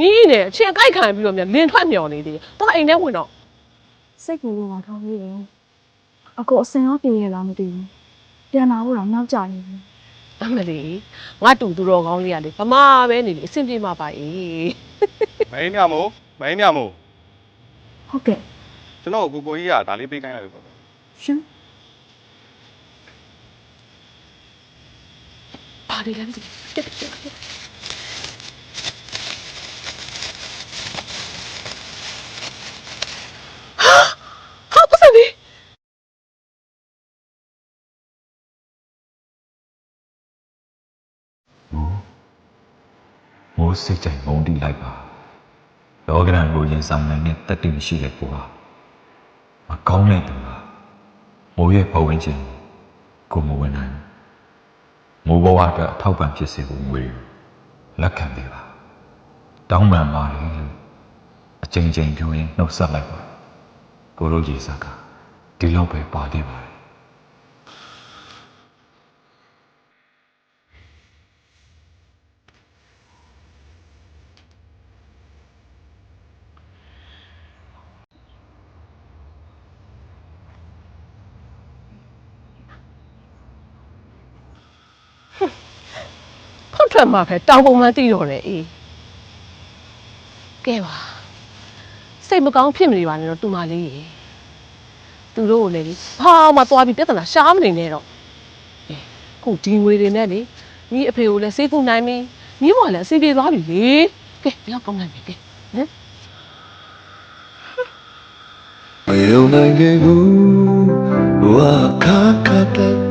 ညီးနေအချင်းအကြိုက်ခံပြီးတော့မြန်လင်းထွက်မျောနေသေးတယ်တော့အိမ်ထဲဝင်တော့စိတ်ကူလို့တော့ထောင်းပြီးတယ်အကိုအစင်ရောပြင်ရလားမသိဘူးပြန်လာဖို့တော့နောက်ကျနေပြီအမလီငါတူသူတော်ကောင်းလေးကလေဗမာပဲနေလေအဆင်ပြေမှာပါအေးမင်းမြမို့မင်းမြမို့ဟုတ်ကဲ့ကျွန်တော်ကိုကိုကြီးကဒါလေးပေးခိုင်းလိုက်လို့ပေါ့ရှင်ပါလေလည်းမသိတက်တက်ဟာပတ်စံလေး မိုးစိတ်ကြိုင်မုန်းတိလိုက်ပါလောကရန်ကိုရင်ဆောင်နိုင်တဲ့တတ်သိမရှိတဲ့ကိုဟာမကောင်းတဲ့သူဟာမိုးရဲ့ဘဝဝင်ခြင်းကိုမဝင်နိုင်ဘူးမိုးဘဝအတွက်အထောက်ပံ့ဖြစ်စေဖို့ငွေလက်ခံပေးပါတောင်းပန်ပါလေလို့အချိန်ချင်းပြောရင်နှုတ်ဆက်လိုက်ပါကိုလိုကြီးစကားဒီလောက်ပဲပါသေးပါတယ် ဖောက်ထွက်မှာပဲတောင်ပုံမှန်တည်တော့တယ်အေးကဲပါစိတ်မကောင်းဖြစ်မနေပါနဲ့တော့တူမလေးရေသူတို့ကိုလည်းလေဘာမှသွားပြီးပြဿနာရှားမနေနဲ့တော့အေးခုဒီငွေတွေနဲ့လေညီအဖေကိုလည်းစေးကူနိုင်ပြီညီဘွားလည်းအစီပြေသွားပြီလေကဲဘယ်တော့ကောင်းနိုင်ပြီကဲဟမ် 没有那个雾，我卡卡的的记